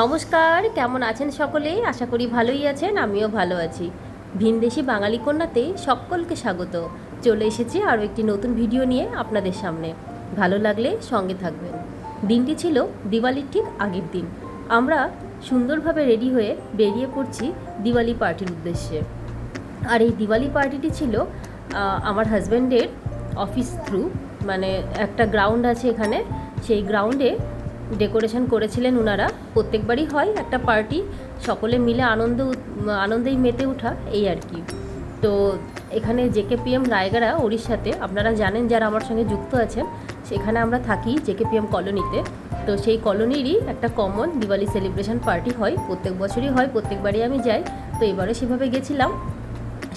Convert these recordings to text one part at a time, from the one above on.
নমস্কার, কেমন আছেন সকলে? আশা করি ভালোই আছেন, আমিও ভালো আছি। ভিনদেশি বাঙালি কন্যাতে সকলকে স্বাগত। চলে এসেছি আরও একটি নতুন ভিডিও নিয়ে আপনাদের সামনে। ভালো লাগলে সঙ্গে থাকবেন। দিনটি ছিল দিওয়ালির ঠিক আগের দিন। আমরা সুন্দরভাবে রেডি হয়ে বেরিয়ে পড়ছি দিওয়ালি পার্টির উদ্দেশ্যে। আর এই দিওয়ালি পার্টিটি ছিল আমার হাজব্যান্ডের অফিস থ্রু মানে একটা গ্রাউন্ড আছে এখানে। সেই গ্রাউন্ডে ডেকোরেশন করেছিলেন ওনারা প্রত্যেকবারই হয় একটা পার্টি, সকলে মিলে আনন্দ আনন্দেই মেতে ওঠা, এই আর কি। তো এখানে জেকে পিএম রায়গড়া উড়িষ্যাতে আপনারা জানেন যারা আমার সঙ্গে যুক্ত আছেন, সেখানে আমরা থাকি জেকে পিএম কলোনিতে। তো সেই কলোনিরই একটা কমন দিওয়ালি সেলিব্রেশন পার্টি হয়, প্রত্যেক বছরই হয়, প্রত্যেকবারই আমি যাই। তো এবারে সেভাবে গেছিলাম,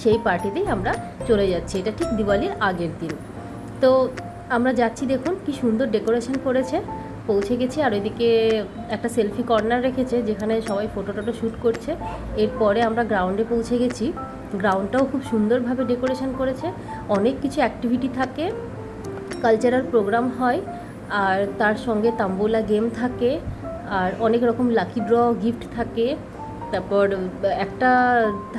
সেই পার্টিতেই আমরা চলে যাচ্ছি। এটা ঠিক দিওয়ালির আগের দিন। তো আমরা যাচ্ছি দেখুন, কি সুন্দর ডেকোরেশন করেছে। পৌঁছে গেছি আর ওইদিকে একটা সেলফি কর্নার রেখেছে যেখানে সবাই ফটো টটো শ্যুট করছে। এরপরে আমরা গ্রাউন্ডে পৌঁছে গেছি। গ্রাউন্ডটাও খুব সুন্দরভাবে ডেকোরেশন করেছে। অনেক কিছু অ্যাক্টিভিটি থাকে। কালচারাল প্রোগ্রাম হয় আর তার সঙ্গে তাম্বুলা গেম থাকে। আর অনেক রকম লাকি ড্র গিফট থাকে। তারপর একটা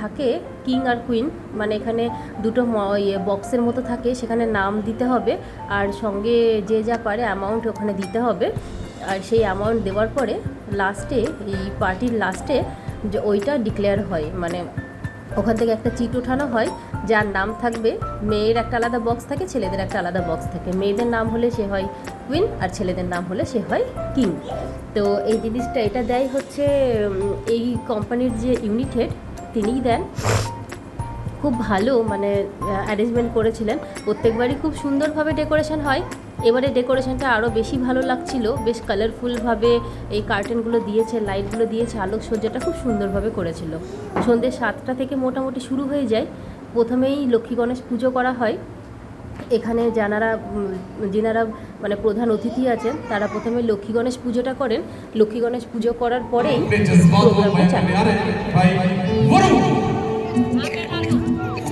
থাকে কিং আর কুইন মানে এখানে দুটো ইয়ে বক্সের মতো থাকে, সেখানে নাম দিতে হবে আর সঙ্গে যে যা পারে অ্যামাউন্ট ওখানে দিতে হবে। আর সেই অ্যামাউন্ট দেওয়ার পরে লাস্টে এই পার্টির লাস্টে যে ওইটা ডিক্লেয়ার হয় মানে ওখান থেকে একটা চিট ওঠানো হয়, যার নাম থাকবে, মেয়ের একটা আলাদা বক্স থাকে, ছেলেদের একটা আলাদা বক্স থাকে। মেয়েদের নাম হলে সে হয় কুইন আর ছেলেদের নাম হলে সে হয় কিং তো এই জিনিসটা, এটা দেয় হচ্ছে এই কোম্পানির যে ইউনিট হেড তিনিই দেন। খুব ভালো মানে অ্যারেঞ্জমেন্ট করেছিলেন। প্রত্যেকবারই খুব সুন্দরভাবে ডেকোরেশন হয়। এবারে ডেকোরেশনটা আরও বেশি ভালো লাগছিল। বেশ কালারফুলভাবে এই কার্টেনগুলো দিয়েছে লাইটগুলো দিয়েছে আলোকসজ্জাটা খুব সুন্দরভাবে করেছিল। সন্ধ্যে সাতটা থেকে মোটামুটি শুরু হয়ে যায়। প্রথমেই লক্ষ্মী গণেশ পুজো করা হয়। এখানে যারা যেনারা মানে প্রধান অতিথি আছেন তারা প্রথমে লক্ষ্মী গণেশ পুজোটা করেন। লক্ষ্মী গণেশ পুজো করার পরেই প্রোগ্রামটা চালু 拿跟上走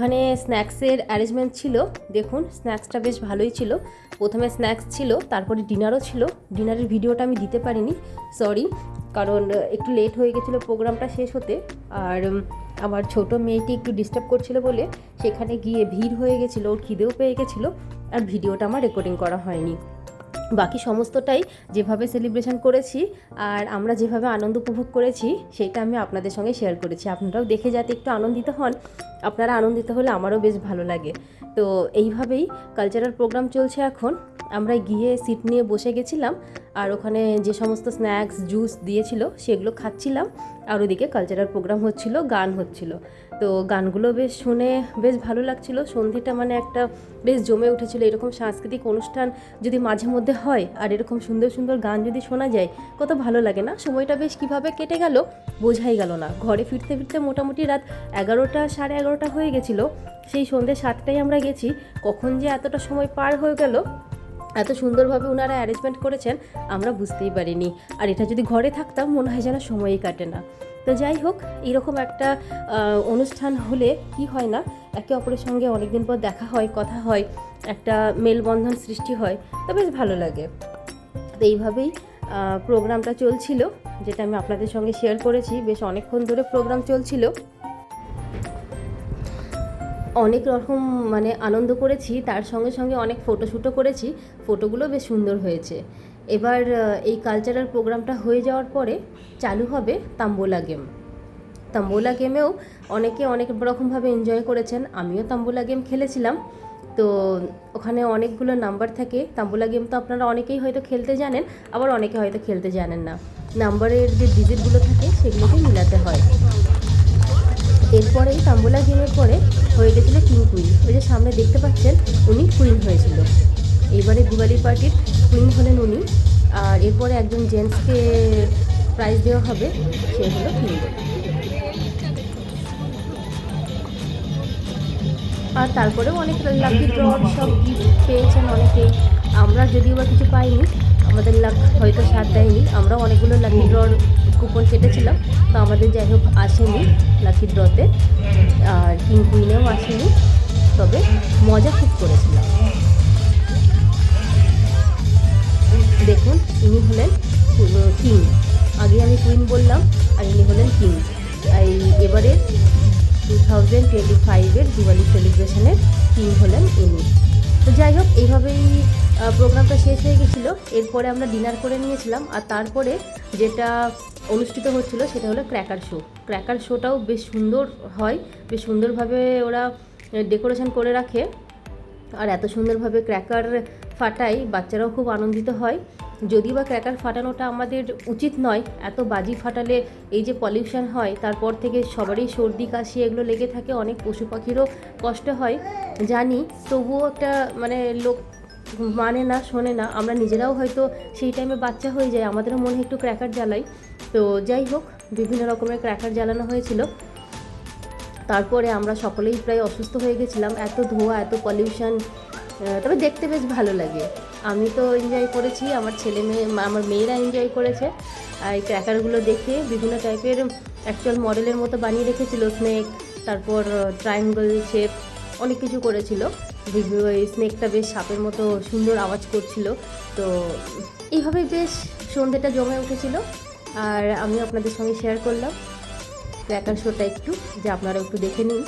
ওখানে স্ন্যাক্সের অ্যারেঞ্জমেন্ট ছিল। দেখুন, স্ন্যাক্সটা বেশ ভালোই ছিল। প্রথমে স্ন্যাক্স ছিল, তারপরে ডিনারও ছিল। ডিনারের ভিডিওটা আমি দিতে পারিনি সরি কারণ একটু লেট হয়ে গেছিল প্রোগ্রামটা শেষ হতে। আর আমার ছোট মেয়েটি একটু ডিস্টার্ব করছিল বলে সেখানে গিয়ে ভিড় হয়ে গেছিল, ওর খিদেও পেয়ে গেছিল, আর ভিডিওটা আমার রেকর্ডিং করা হয়নি। বাকি সমস্তটাই যেভাবে সেলিব্রেশন করেছি আর আমরা যেভাবে আনন্দ উপভোগ করেছি, সেটা আমি আপনাদের সঙ্গে শেয়ার করেছি। আপনারাও দেখে যাতে একটু আনন্দিত হন, আপনারা আনন্দিত হলে আমারও বেশ ভালো লাগে। তো এইভাবেই কালচারাল প্রোগ্রাম চলছে এখন। আমরা গিয়ে সিট নিয়ে বসে গেছিলাম আর ওখানে যে সমস্ত স্ন্যাক্স জুস দিয়েছিল, সেগুলো খাচ্ছিলাম। আর ওদিকে কালচারাল প্রোগ্রাম হচ্ছিল, গান হচ্ছিল। তো গানগুলো বেশ শুনে বেশ ভালো লাগছিল। সন্ধেটা মানে একটা বেশ জমে উঠেছিল। এরকম সাংস্কৃতিক অনুষ্ঠান যদি মাঝে মধ্যে হয় আর এরকম সুন্দর সুন্দর গান যদি শোনা যায়, কত ভালো লাগে না? সময়টা বেশ কীভাবে কেটে গেল বোঝাই গেল না। ঘরে ফিরতে ফিরতে মোটামুটি রাত এগারোটা, সাড়ে এগারোটা হয়ে গেছিল। সেই সন্ধ্যে সাতটায় আমরা গেছি। কখন যে এতটা সময় পার হয়ে গেল, এত সুন্দরভাবে ওনারা অ্যারেঞ্জমেন্ট করেছেন, আমরা বুঝতেই পারিনি। আর এটা যদি ঘরে থাকতাম, মনে হয় যেন সময়ই কাটে না। তো যাই হোক, এরকম একটা অনুষ্ঠান হলে কি হয় না, একে অপরের সঙ্গে অনেকদিন পর দেখা হয়, কথা হয়, একটা মেলবন্ধন সৃষ্টি হয়, তো বেশ ভালো লাগে। তো এইভাবেই প্রোগ্রামটা চলছিল, যেটা আমি আপনাদের সঙ্গে শেয়ার করেছি, বেশ অনেকক্ষণ ধরে প্রোগ্রাম চলছিল। অনেক রকম মানে আনন্দ করেছি, তার সঙ্গে সঙ্গে অনেক ফটোশ্যুটও করেছি ফটোগুলো বেশ সুন্দর হয়েছে। এবার এই কালচারাল প্রোগ্রামটা হয়ে যাওয়ার পরে চালু হবে তাম্বোলা গেম। তাম্বোলা গেমেও অনেকে অনেক রকমভাবে এনজয় করেছেন। আমিও তাম্বোলা গেম খেলেছিলাম। তো ওখানে অনেকগুলো নাম্বার থাকে। তাম্বোলা গেম তো আপনারা অনেকেই হয়তো খেলতে জানেন, আবার অনেকে হয়তো খেলতে জানেন না। নাম্বারের যে ডিজিটগুলো থাকে, সেগুলোকে মিলাতে হয়। এরপরেই তাম্বুলা গেমের পরে হয়ে গেছিল কিং কুইন ওই যে সামনে দেখতে পাচ্ছেন, উনি কুইন হয়েছিল। এবারে দিওয়ালি পার্টির কুইন হলেন উনি। আর এরপরে একজন জেন্টসকে প্রাইজ দেওয়া হবে, সে হলো কিঙ্গো আর তারপরেও অনেক লাকি ড্র সব গিফট পেয়েছেন অনেকেই। আমরা যদিও বা কিছু পাইনি, আমাদের লাক হয়তো সাথ দেয়নি। আমরা অনেকগুলো লাকি ড্রর কুপন কেটেছিলাম, তো আমাদের যাই হোক আসেনি লাকি ড্রতে আর কিং কুইনেও আসেনি, তবে মজা খুব করেছিলাম। দেখুন ইনি হলেন কিং। আগে আমি কুইন বললাম, আর ইনি হলেন কিং। এই এবারে টু থাউজেন্ড টোয়েন্টি ফাইভের দিওয়ালি সেলিব্রেশনের কিং হলেন ইনি। তো যাই হোক, এইভাবেই প্রোগ্রামটা শেষ হয়ে গেছিল। এরপরে আমরা ডিনার করে নিয়েছিলাম, আর তারপরে যেটা অনুষ্ঠিত হচ্ছিল সেটা হলো ক্র্যাকার শো ক্র্যাকার শোটাও বেশ সুন্দর হয়, বেশ সুন্দরভাবে ওরা ডেকোরেশন করে রাখে। আর এত সুন্দরভাবে ক্র্যাকার ফাটাই, বাচ্চারাও খুব আনন্দিত হয়। যদি বা ক্র্যাকার ফাটানোটা আমাদের উচিত নয়, এত বাজি ফাটালে এই যে পলিউশন হয়, তারপর থেকে সবারই সর্দি, কাশি এগুলো লেগে থাকে, অনেক পশু পাখিরও কষ্ট হয়। জানি, তবুও একটা মানে লোক মানে না, শোনে না, আমরা নিজেরাও হয়তো সেই টাইমে বাচ্চা হয়ে যায় আমাদেরও মনে একটু ক্র্যাকার জ্বালাই। তো যাই হোক, বিভিন্ন রকমের ক্র্যাকার জ্বালানো হয়েছিল। তারপরে আমরা সকলেই প্রায় অসুস্থ হয়ে গেছিলাম, এত ধোঁয়া, এত পলিউশন তবে দেখতে বেশ ভালো লাগে। আমি তো এনজয় করেছি, আমার ছেলে মেয়ে আমার মেয়েরা এনজয় করেছে। আর এই ক্র্যাকারগুলো দেখে বিভিন্ন টাইপের অ্যাকচুয়াল মডেলের মতো বানিয়ে রেখেছিল স্নেক তারপর ট্রায়াঙ্গল শেপ অনেক কিছু করেছিল। স্নেকটা বেশ সাপের মতো সুন্দর আওয়াজ করছিল। তো এইভাবে বেশ সন্ধ্যেটা জমে উঠেছিল। আর আমি আপনাদের সঙ্গে শেয়ার করলাম। ক্র্যাকার শোটা একটু, যে আপনারা একটু দেখে নিন।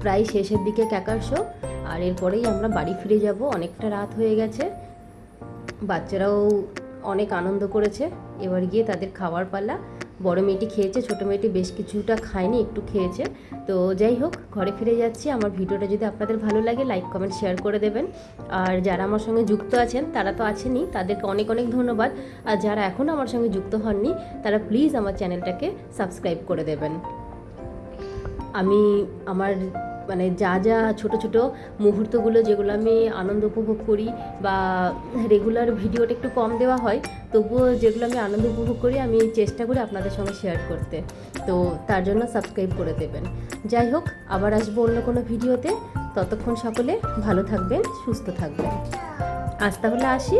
প্রায় শেষের দিকে ক্যাকার শো, আর এরপরেই আমরা বাড়ি ফিরে যাব। অনেকটা রাত হয়ে গেছে। বাচ্চারাও অনেক আনন্দ করেছে। এবার গিয়ে তাদের খাওয়ার পালা। বড় মেয়েটি খেয়েছে, ছোটো মেয়েটি বেশ কিছুটা খায়নি, একটু খেয়েছে। তো যাই হোক, ঘরে ফিরে যাচ্ছি। আমার ভিডিওটা যদি আপনাদের ভালো লাগে লাইক কমেন্ট শেয়ার করে দেবেন। আর যারা আমার সঙ্গে যুক্ত আছেন, তারা তো আছেনই, তাদেরকে অনেক অনেক ধন্যবাদ। আর যারা এখনও আমার সঙ্গে যুক্ত হননি, তারা প্লিজ আমার চ্যানেলটাকে সাবস্ক্রাইব করে দেবেন। আমি আমার মানে যা যা ছোট ছোট মুহূর্তগুলো যেগুলো আমি আনন্দ উপভোগ করি বা রেগুলার ভিডিওটা একটু কম দেওয়া হয়, তবুও যেগুলো আমি আনন্দ উপভোগ করি আমি চেষ্টা করি আপনাদের সঙ্গে শেয়ার করতে। তো তার জন্য সাবস্ক্রাইব করে দেবেন। যাই হোক, আবার আসব অন্য কোনো ভিডিওতে। ততক্ষণ সকলে ভালো থাকবেন, সুস্থ থাকবেন। আজ তাহলে আসি।